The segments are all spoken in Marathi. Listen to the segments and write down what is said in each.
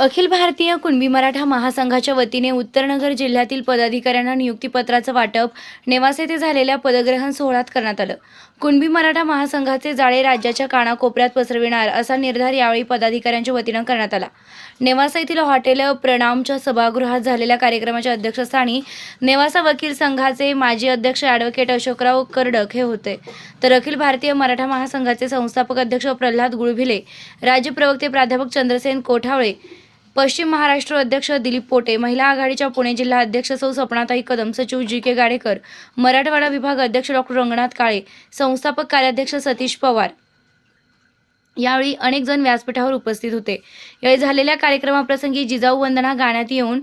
अखिल भारतीय कुणबी मराठा महासंघाच्या वतीने उत्तरनगर जिल्ह्यातील पदाधिकाऱ्यांना नियुक्तीपत्राचं वाटप नेवासे येथे झालेल्या पदग्रहण सोहळ्यात करण्यात आलं. कुणबी मराठा महासंघाचे जाळे राज्याच्या कानाकोपऱ्यात पसरविणार असा निर्धार यावेळी पदाधिकाऱ्यांच्या वतीनं करण्यात आला. नेवासा येथील हॉटेल प्रणामच्या सभागृहात झालेल्या कार्यक्रमाच्या अध्यक्षस्थानी नेवासा वकील संघाचे माजी अध्यक्ष ॲडव्होकेट अशोकराव कर्डक हे होते. तर अखिल भारतीय मराठा महासंघाचे संस्थापक अध्यक्ष प्रल्हाद गुळभिले राज्य प्रवक्ते प्राध्यापक चंद्रसेन कोठावळे पश्चिम महाराष्ट्र अध्यक्ष दिलीप पोटे महिला आघाडीच्या पुणे जिल्हा अध्यक्ष सौ सपनाताई कदम सचिव जी के गाडेकर मराठवाडा विभाग अध्यक्ष डॉक्टर रंगनाथ काळे संस्थापक कार्याध्यक्ष सतीश पवार. यावेळी अनेक जण व्यासपीठावर उपस्थित होते. यावेळी झालेल्या कार्यक्रमाप्रसंगी जिजाऊ वंदना गाण्यात येऊन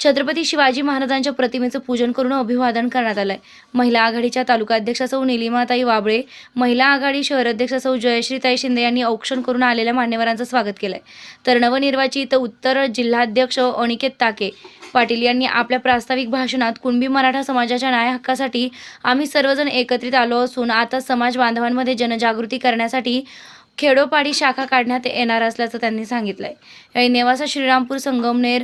छत्रपती शिवाजी महाराजांच्या प्रतिमेचं पूजन करून अभिवादन करण्यात आलंय. महिला आघाडीच्या तालुका अध्यक्ष सौ निलिमाताई वाबळे महिला आघाडी शहर अध्यक्ष सौ जयश्रीताई शिंदे यांनी औक्षण करून आलेल्या मान्यवरांचं स्वागत केलंय. तर नवनिर्वाचित उत्तर जिल्हाध्यक्ष अनिकेत ताके पाटील यांनी आपल्या प्रास्ताविक भाषणात कुणबी मराठा समाजाच्या न्याय हक्कासाठी आम्ही सर्वजण एकत्रित आलो असून आता समाज बांधवांमध्ये जनजागृती करण्यासाठी खेडोपाडी शाखा काढण्यात येणार असल्याचं त्यांनी सांगितलंय. यावेळी नेवासा श्रीरामपूर संगमनेर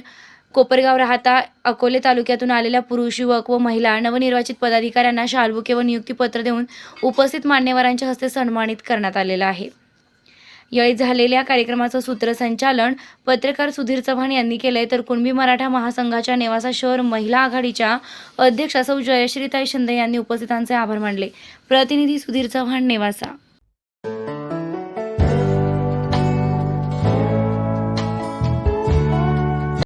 कोपरगाव राहता अकोले तालुक्यातून आलेल्या पुरुष युवक व महिला नवनिर्वाचित पदाधिकाऱ्यांना शालबुके व नियुक्तीपत्र देऊन उपस्थित मान्यवरांच्या हस्ते सन्मानित करण्यात आलेलं आहे. यावेळी झालेल्या कार्यक्रमाचं सूत्रसंचालन पत्रकार सुधीर चव्हाण यांनी केलंय. तर कुणबी मराठा महासंघाच्या नेवासा शहर महिला आघाडीच्या अध्यक्षा सौ जयश्रीताई शिंदे यांनी उपस्थितांचे आभार मानले. प्रतिनिधी सुधीर चव्हाण नेवासा.